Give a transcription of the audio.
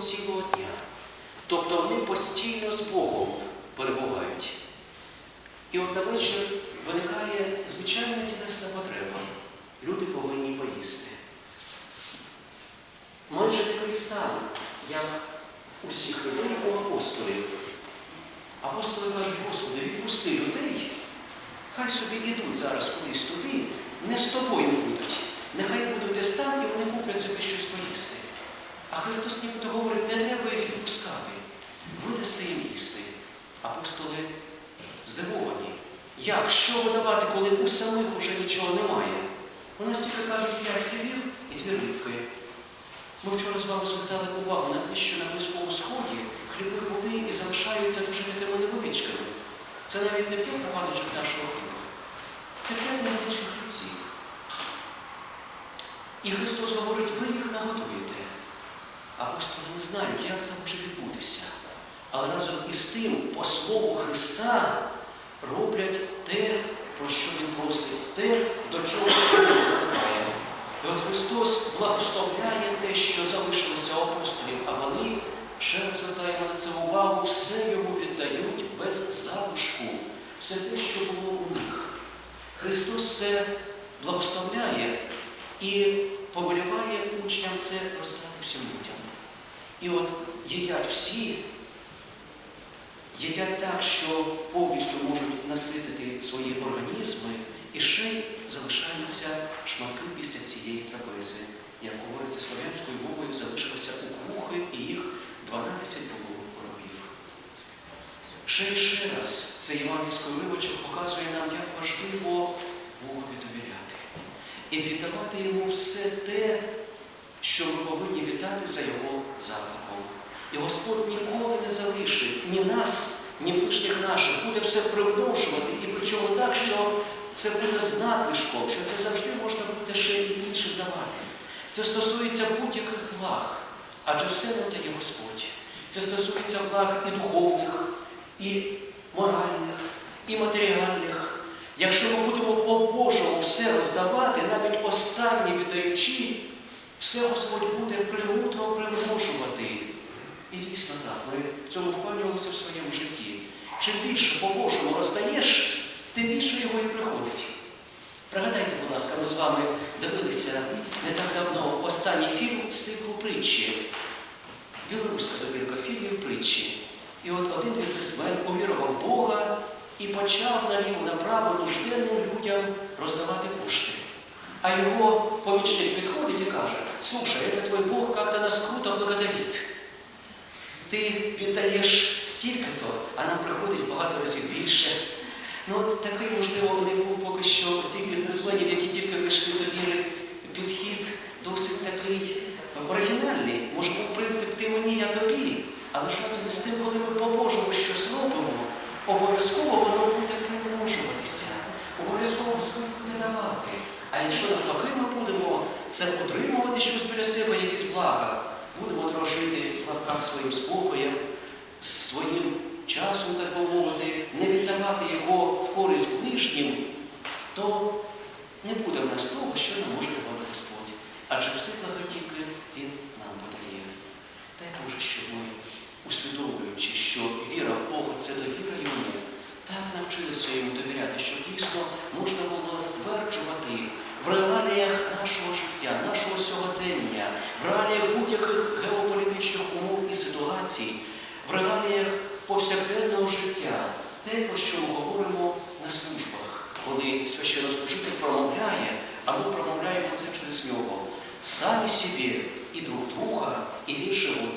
цілого дня. Тобто вони постійно з Богом перебувають. І от на вечір виникає звичайна тілесна потреба. Люди повинні поїсти. Майже такий стан, як усіх людей у апостолів. Апостоли кажуть, Господи, відпусти людей, хай собі йдуть зараз кудись туди, не з тобою будуть. Нехай будуть десь там, і вони куплять собі щось поїсти. А Христос нібито говорить, не треба їх відпускати. Ви дасте їм їсти. Апостоли здивовані. Як? Що видавати, коли у самих уже нічого немає? У нас тільки кажуть п'ять хлібів і дві рибки. Ми вчора з вами звертали увагу на те, що на Близькому Сході хліби були і залишаються дуже такими невеличкими. Це навіть не п'ять поганочок нашого хліба. Це п'ять невеличких хлібців. І Христос говорить, ви їх нагодуєте. Апостоли не знають, як це може відбутися. Але разом із тим, по слову Христа, роблять те, про що Він просить, те, до чого Він закликає. І от Христос благословляє те, що залишилося апостолів, а вони, ще раз звертаємо на це увагу, все йому віддають без залишку, все те, що було у них. Христос це благословляє і повеліває учням це роздати всім людям. І от їдять всі, їдять так, що повністю можуть наситити свої організми, і ще й залишаються шматки після цієї трапези. Як говориться слов'янською мовою, залишилися у крухи і їх 12 було коробів. Ще й ще раз цей євангельський уривочок показує нам, як важливо Богові довіряти. І віддавати йому все те, що ми повинні віддати за його закликом. І Господь ніколи не залишить ні нас, ні ближніх наших, буде все примножувати, і причому так, що це буде з надлишком, що це завжди можна буде ще і іншим давати. Це стосується будь-яких благ, адже все нам дає Господь. Це стосується благ і духовних, і моральних, і матеріальних. Якщо ми будемо по-божому все роздавати, навіть останнє віддаючи, все Господь буде примутно примножувати. І дійсно так, ми в цьому впевнювалися в своєму житті. Чим більше по-божому роздаєш, тим більше його і приходить. Пригадайте, будь ласка, ми з вами дивилися не так давно останній фільм з циклу притчі. Білоруська добірка фільмів притчі. І от один бізнесмен увірував Бога і почав наліво направо нужденним людям роздавати кошти. А його помічник підходить і каже, слушай, это твой Бог как-то нас круто благодарит. Ти віддаєш стільки-то, а нам приходить багато разів більше. Ну от такий, можливо, не був поки що цих бізнесменів, які тільки прийшли до віри, підхід досить такий оригінальний. Може, був принцип ти мені, я тобі. Але ж разом із тим, коли ми по-божому щось робимо, обов'язково воно буде примножуватися. Обов'язково буде давати. А якщо навпаки ми будемо це отримувати щось біля себе, якісь блага, будемо дорожити в лапках своїм спокоєм, своїм часом, так би не віддавати його в користь ближнім, то не буде в нас того, що не може давати Господь. Адже все благо тільки Він нам подає. Дай Боже, щоб ми, усвідомлюючи, що віра в Бога це довіра йому, так навчилися йому довіряти, що дійсно можна було стверджувати в реаліях нашого життя, нашого сьогодення, геополітичних умов і ситуацій, в реаліях повсякденного життя, те, про що ми говоримо на службах, коли священнослужитель промовляє, а ми промовляємо це через нього. Самі собі і друг друга, і Христос.